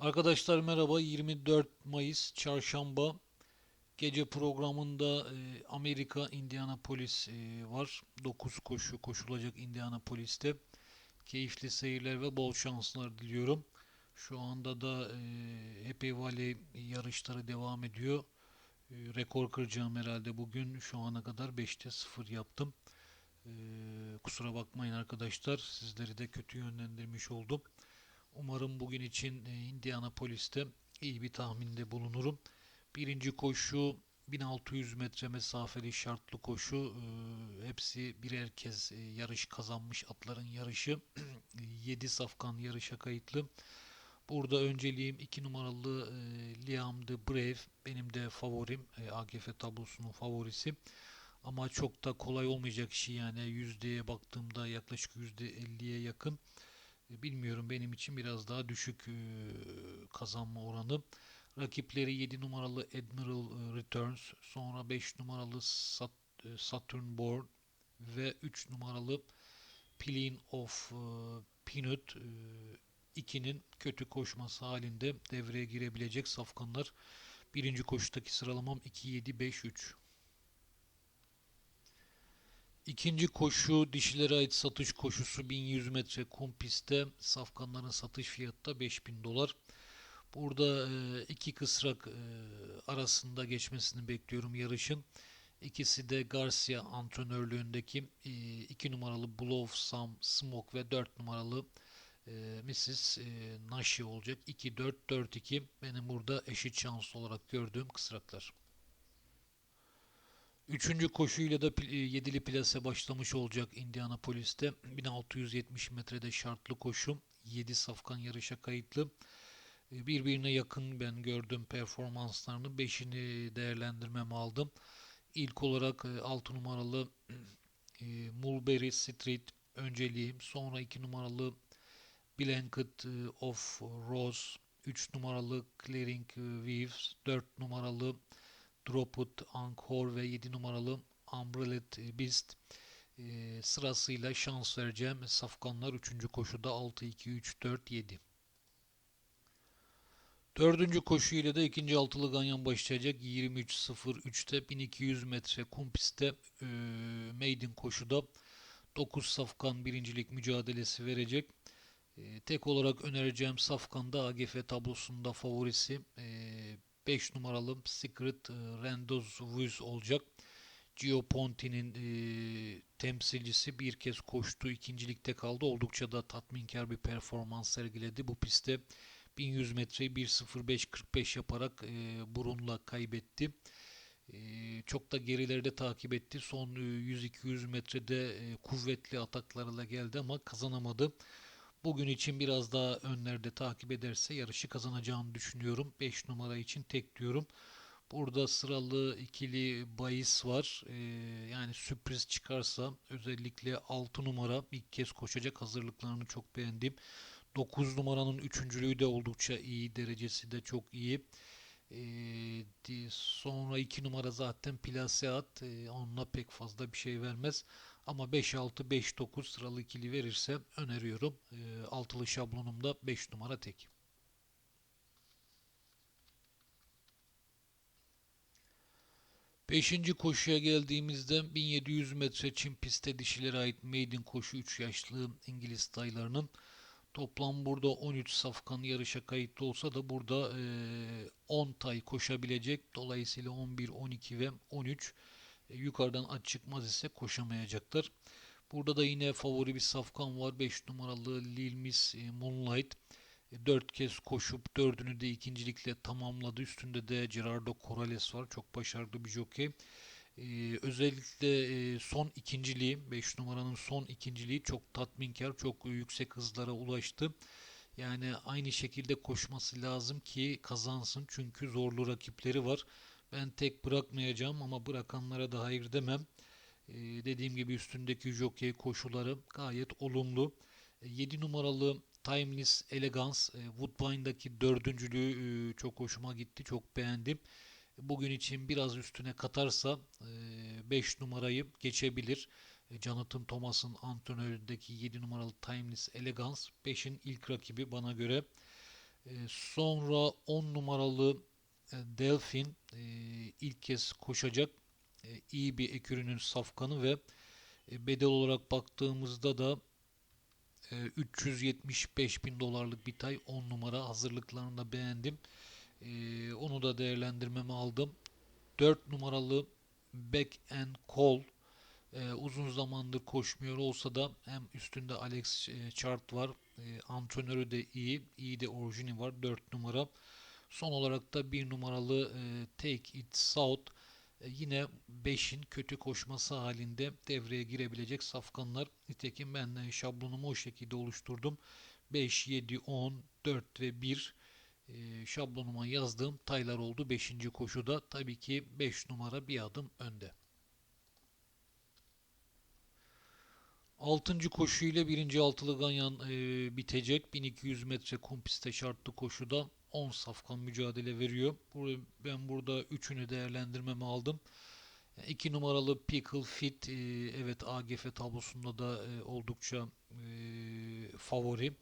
Arkadaşlar merhaba 24 Mayıs Çarşamba gece programında e, Amerika Indianapolis e, var. 9 koşu koşulacak Indianapolis'te. Keyifli seyirler ve bol şanslar diliyorum. Şu anda da e, Happy Valley yarışları devam ediyor. E, rekor kıracağım herhalde bugün. Şu ana kadar 5'te 0 yaptım. E, kusura bakmayın arkadaşlar. Sizleri de kötü yönlendirmiş oldum. Umarım bugün için e, Indianapolis'te iyi bir tahminde bulunurum. Birinci koşu 1600 metre mesafeli şartlı koşu. E, hepsi birer kez e, yarış kazanmış atların yarışı. 7 safkan yarışa kayıtlı. Burada önceliğim 2 numaralı e, Liam de Brave. Benim de favorim. E, AGF tablosunun favorisi. Ama çok da kolay olmayacak şey yani yüzdeye baktığımda yaklaşık %50'ye yakın. Bilmiyorum benim için biraz daha düşük kazanma oranı. Rakipleri 7 numaralı Admiral Returns, sonra 5 numaralı Sat- Saturn Board ve 3 numaralı Peeling of Peanut e, ikinin kötü koşması halinde devreye girebilecek safkanlar. Birinci koşudaki sıralamam 2-7-5-3. İkinci koşu dişilere ait satış koşusu 1100 metre kum pistte. Safkanların satış fiyatı da 5000 dolar. Burada e, iki kısrak e, arasında geçmesini bekliyorum yarışın. İkisi de Garcia antrenörlüğündeki e, iki numaralı Blow Some Smoke ve 4 numaralı e, Mrs. E, Nashi olacak. 2-4-4-2 benim burada eşit şanslı olarak gördüğüm kısraklar. Üçüncü koşuyla da e, yedili plase başlamış olacak Indianapolis'te. 1670 metrede şartlı koşu. 7 safkan yarışa kayıtlı. E, Birbirine yakın ben gördüm performanslarını. 5'ini değerlendirmeme aldım. İlk olarak 6 numaralı e, Mulberry Street önceliğim. Sonra 2 numaralı Blanket of Rose. 3 numaralı Clearing Waves. 4 numaralı Droput, Anchor ve 7 numaralı Umbrellet Beast e, sırasıyla şans vereceğim. Safkanlar 3. koşuda 6, 2, 3, 4, 7. Dördüncü koşu ile de ikinci altılı ganyan başlayacak. 23.03'te 1200 metre kum pistte e, maiden koşuda 9 safkan birincilik mücadelesi verecek. E, tek olarak önereceğim safkan da AGF tablosunda favorisi. E, 5 numaralı Secret e, Randos Vuz olacak. Gio Ponti'nin e, temsilcisi bir kez koştu. ikincilikte kaldı. Oldukça da tatminkar bir performans sergiledi. Bu pistte 1100 metreyi 1.05.45 yaparak e, burunla kaybetti. E, çok da gerilerde takip etti. Son e, 100-200 metrede e, kuvvetli ataklarla geldi ama kazanamadı. Bugün için biraz daha önlerde takip ederse yarışı kazanacağını düşünüyorum. 5 numara için tek diyorum. Burada sıralı ikili bahis var. Ee, yani sürpriz çıkarsa özellikle 6 numara ilk kez koşacak hazırlıklarını çok beğendim. 9 numaranın üçüncülüğü de oldukça iyi. Derecesi de çok iyi. Ee, sonra 2 numara zaten plase at. Ee, onunla pek fazla bir şey vermez. Ama 5-6-5-9 sıralı ikili verirse öneriyorum. Ee, altılı şablonumda 5 numara tek. Beşinci koşuya geldiğimizde 1700 metre çim pistte dişilere ait maiden koşu 3 yaşlı İngiliz taylarının toplam burada 13 safkan yarışa kayıtlı olsa da burada eee, 10 tay koşabilecek. Dolayısıyla 11, 12 ve 13 e, yukarıdan at çıkmaz ise koşamayacaklar. Burada da yine favori bir safkan var. 5 numaralı Lil Miss e, Moonlight. 4 kez koşup dördünü de ikincilikle tamamladı. Üstünde de Gerardo Corrales var. Çok başarılı bir jockey. Ee, özellikle e, son ikinciliği, 5 numaranın son ikinciliği çok tatminkar, çok yüksek hızlara ulaştı. Yani aynı şekilde koşması lazım ki kazansın. Çünkü zorlu rakipleri var. Ben tek bırakmayacağım ama bırakanlara da hayır demem. Ee, dediğim gibi üstündeki jockey koşuları gayet olumlu. 7 numaralı Timeless Elegance e, Woodbine'daki dördüncülüğü e, çok hoşuma gitti. Çok beğendim. Bugün için biraz üstüne katarsa 5 numarayı geçebilir. E, Jonathan Thomas'ın antrenöründeki 7 numaralı Timeless Elegance 5'in ilk rakibi bana göre. E, sonra 10 numaralı e, Delfin e, ilk kez koşacak. E, iyi bir ekürünün safkanı ve e, bedel olarak baktığımızda da e, 375 bin dolarlık bir tay 10 numara hazırlıklarını da beğendim. E, onu da değerlendirmeme aldım. 4 numaralı Back and Call e, uzun zamandır koşmuyor olsa da hem üstünde Alex e, Chart var. E, antrenörü de iyi. iyi de orijini var. 4 numara. Son olarak da 1 numaralı e, Take It South e, yine 5'in kötü koşması halinde devreye girebilecek safkanlar. Nitekim ben e, şablonumu o şekilde oluşturdum. 5, 7, 10, 4 ve 1 e, şablonuma yazdığım taylar oldu 5. koşuda. Tabii ki 5 numara bir adım önde. 6. koşu ile 1. altılı ganyan e, bitecek. 1200 metre kum pistte şartlı koşuda 10 safkan mücadele veriyor. Ben burada 3'ünü değerlendirmeme aldım. 2 numaralı Pickle Fit e, evet AGF tablosunda da e, oldukça e, favori.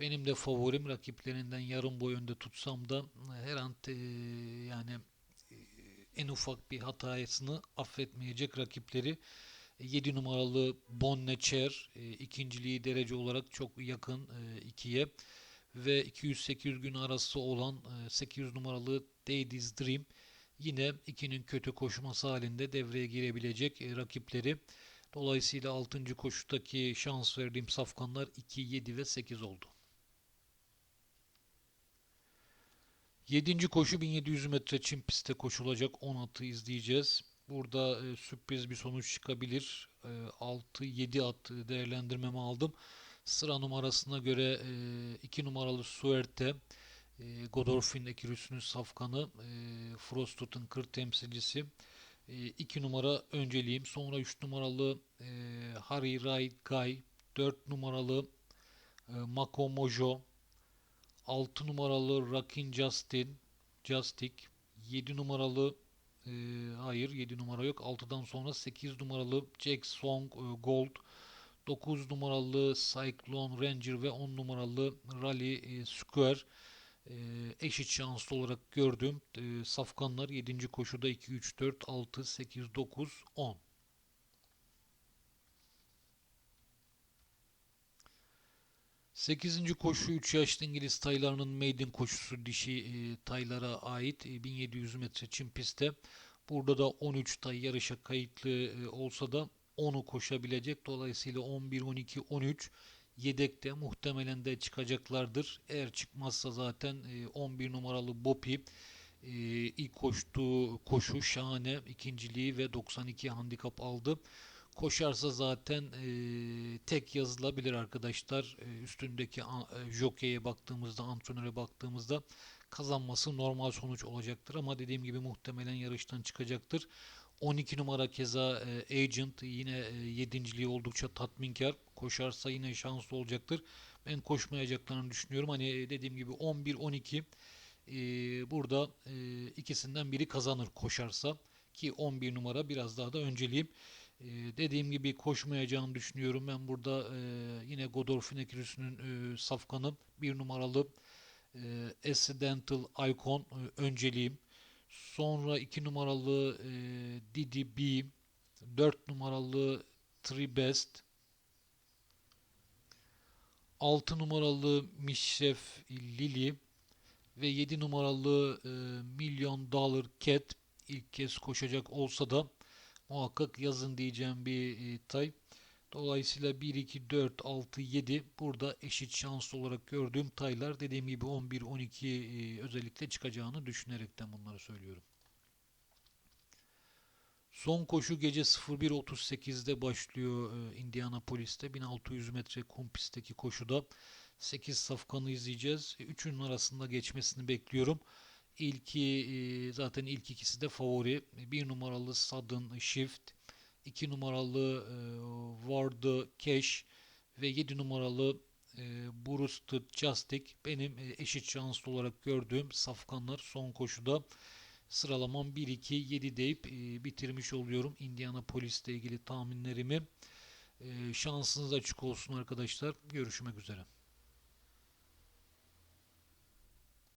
Benim de favorim rakiplerinden yarım boy önde tutsam da her an yani en ufak bir hatasını affetmeyecek rakipleri 7 numaralı Bonnecher ikinciliği derece olarak çok yakın e, ikiye ve 200-800 gün arası olan e, 800 numaralı Daddy's Dream yine ikinin kötü koşması halinde devreye girebilecek e, rakipleri. Dolayısıyla 6. koşudaki şans verdiğim safkanlar 2, 7 ve 8 oldu. 7. koşu 1700 metre çim pistte koşulacak 10 atı izleyeceğiz. Burada e, sürpriz bir sonuç çıkabilir. E, 6-7 at değerlendirmemi aldım. Sıra numarasına göre 2 e, numaralı Suerte, e, Godolphin ekürüsünün safkanı, e, Frostut'un kır temsilcisi. 2 e, numara önceliğim. Sonra 3 numaralı e, Harry Ray Guy, 4 numaralı e, Mako Mojo, 6 numaralı Rakin Justin, Justic, 7 numaralı e, hayır 7 numara yok. 6'dan sonra 8 numaralı Jack Song e, Gold, 9 numaralı Cyclone Ranger ve 10 numaralı Rally e, Square e, eşit şanslı olarak gördüğüm e, safkanlar 7. koşuda 2, 3, 4, 6, 8, 9, 10. Sekizinci koşu 3 yaşlı İngiliz taylarının maiden koşusu dişi e, taylara ait e, 1700 metre çim pistte. Burada da 13 tay yarışa kayıtlı e, olsa da 10'u koşabilecek. Dolayısıyla 11, 12, 13 yedekte muhtemelen de çıkacaklardır. Eğer çıkmazsa zaten 11 e, numaralı Bopi e, ilk koştuğu koşu şahane ikinciliği ve 92 handikap aldı. Koşarsa zaten e, tek yazılabilir arkadaşlar. E, üstündeki e, jokeye baktığımızda, antrenöre baktığımızda kazanması normal sonuç olacaktır. Ama dediğim gibi muhtemelen yarıştan çıkacaktır. 12 numara keza e, Agent yine e, yedinciliği oldukça tatminkar. Koşarsa yine şanslı olacaktır. Ben koşmayacaklarını düşünüyorum. Hani e, dediğim gibi 11-12 e, burada ikisinden biri kazanır koşarsa. Ki 11 numara biraz daha da önceliğim. E, dediğim gibi koşmayacağını düşünüyorum. Ben burada yine Godolphin ekürüsünün e, safkanı bir numaralı e, Accidental Icon e, önceliğim. Sonra 2 numaralı e, Didi B, 4 numaralı Tribest, 6 numaralı Mişref Lili ve 7 numaralı e, Milyon Dollar Cat ilk kez koşacak olsa da muhakkak yazın diyeceğim bir e, tay. Dolayısıyla 1, 2, 4, 6, 7 burada eşit şanslı olarak gördüğüm taylar dediğim gibi 11, 12 e, özellikle çıkacağını düşünerekten bunları söylüyorum. Son koşu gece 01.38'de başlıyor e, Indianapolis'te. 1600 metre kum pistteki koşuda 8 safkanı izleyeceğiz. E, üçünün arasında geçmesini bekliyorum. İlki e, zaten ilk ikisi de favori. Bir numaralı Sudden Shift, iki numaralı Ward Cash ve 7 numaralı Boosted Justic benim eşit şanslı olarak gördüğüm safkanlar son koşuda sıralamam 1-2-7 deyip e, bitirmiş oluyorum. Indiana Polis'le ilgili tahminlerimi. E, şansınız açık olsun arkadaşlar. Görüşmek üzere.